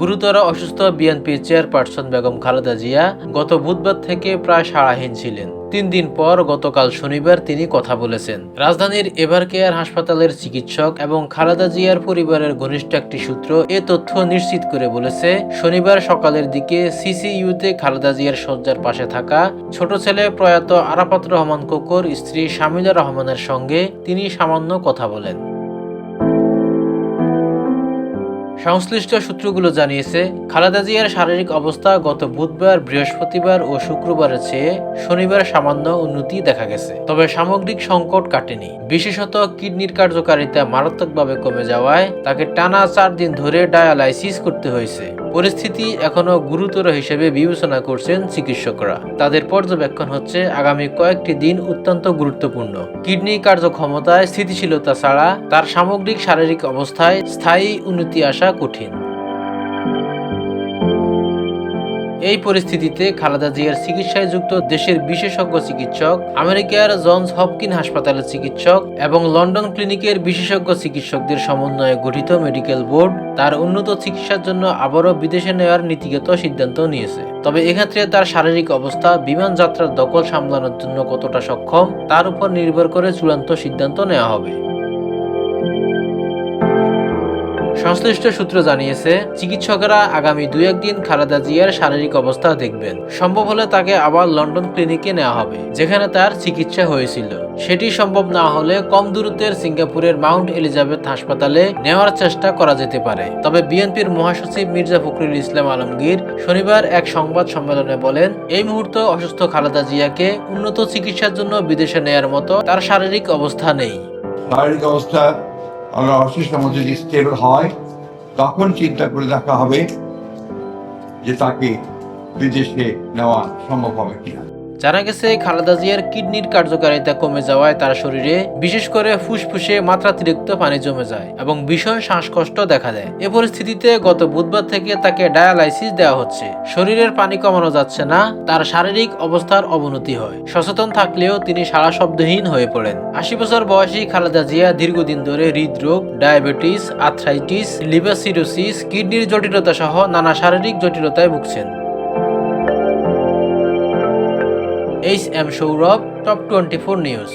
গুরুতর অসুস্থ BNP chairperson Begum Khaleda Zia গত বুধবার থেকে প্রায় সারাহীন ছিলেন। তিন দিন পর গতকাল শনিবার তিনি কথা বলেছেন। রাজধানীর এভার কেয়ার হাসপাতালের চিকিৎসক এবং খালেদা জিয়ার পরিবারের ঘনিষ্ঠ একটি সূত্র এ তথ্য নিশ্চিত করে বলেছে, শনিবার সকালের দিকে সিসিইউতে খালেদা জিয়ার শয্যার পাশে থাকা ছোট ছেলে প্রয়াত আরাফাত রহমান কোকর স্ত্রী শামিলা রহমানের সঙ্গে তিনি সামান্য কথা বলেন। সংশ্লিষ্ট সূত্রগুলো জানিয়েছে, খালেদা জিয়ার শারীরিক অবস্থা গত বুধবার, বৃহস্পতিবার ও শুক্রবারের চেয়ে শনিবার সামান্য উন্নতি দেখা গেছে। তবে সামগ্রিক সংকট কাটেনি। বিশেষত কিডনির কার্যকারিতা মারাত্মকভাবে কমে যাওয়ায় তাকে টানা চার দিন ধরে ডায়ালাইসিস করতে হয়েছে। পরিস্থিতি এখনও গুরুতর হিসেবে বিবেচনা করছেন চিকিৎসকরা। তাদের পর্যবেক্ষণ হচ্ছে আগামী কয়েকটি দিন অত্যন্ত গুরুত্বপূর্ণ। কিডনি কার্যক্ষমতায় স্থিতিশীলতা ছাড়া তার সামগ্রিক শারীরিক অবস্থায় স্থায়ী উন্নতি আসা কঠিন। এই পরিস্থিতিতে খালেদা জিয়ার চিকিৎসায় যুক্ত দেশের বিশেষজ্ঞ চিকিৎসক, আমেরিকার জনস হপকিন হাসপাতালের চিকিৎসক এবং লন্ডন ক্লিনিকের বিশেষজ্ঞ চিকিৎসকদের সমন্বয়ে গঠিত মেডিকেল বোর্ড তার উন্নত চিকিৎসার জন্য আবারও বিদেশে নেওয়ার নীতিগত সিদ্ধান্ত নিয়েছে। তবে এক্ষেত্রে তার শারীরিক অবস্থা, বিমান যাত্রার দখল সামলানোর জন্য কতটা সক্ষম, তার উপর নির্ভর করে চূড়ান্ত সিদ্ধান্ত নেওয়া হবে। সংশ্লিষ্ট সূত্র জানিয়েছে, চিকিৎসকেরা আগামী দুই একদিন খালেদা জিয়ার শারীরিক অবস্থা দেখবেন। সম্ভব হলে তাকে আবার লন্ডন ক্লিনিকে নেওয়া হবে, যেখানে তার চিকিৎসা হয়েছিল। সেটি সম্ভব না হলে কম দূরত্বের সিঙ্গাপুরের মাউন্ট এলিজাবেথ হাসপাতালে নেওয়ার চেষ্টা করা যেতে পারে। তবে বিএনপির মহাসচিব মির্জা ফখরুল ইসলাম আলমগীর শনিবার এক সংবাদ সম্মেলনে বলেন, এই মুহূর্তে অসুস্থ খালেদা জিয়াকে উন্নত চিকিৎসার জন্য বিদেশে নেয়ার মতো তার শারীরিক অবস্থা নেই। শারীরিক অবস্থা আমরা অশেষ মধ্যে যদি স্টেবল হয়, তখন চিন্তা করে দেখা হবে যে তাকে বিদেশে নেওয়া সম্ভব হবে কিনা। জানা গেছে, খালেদা জিয়ার কিডনির কার্যকারিতা কমে যাওয়ায় তার শরীরে বিশেষ করে ফুসফুসে মাত্রাতিরিক্ত পানি জমে যায় এবং ভীষণ শ্বাসকষ্ট দেখা দেয়। এ পরিস্থিতিতে গত বুধবার থেকে তাকে ডায়ালাইসিস দেওয়া হচ্ছে। শরীরের পানি কমানো যাচ্ছে না, তার শারীরিক অবস্থার অবনতি হয়। সচেতন থাকলেও তিনি সারা শব্দহীন হয়ে পড়েন। আশি বছর বয়সী খালেদা জিয়া দীর্ঘদিন ধরে হৃদরোগ, ডায়াবেটিস, আর্থ্রাইটিস, লিভার সিরোসিস, কিডনির জটিলতা সহ নানা শারীরিক জটিলতায় ভুগছেন। H M Sourav top twenty four news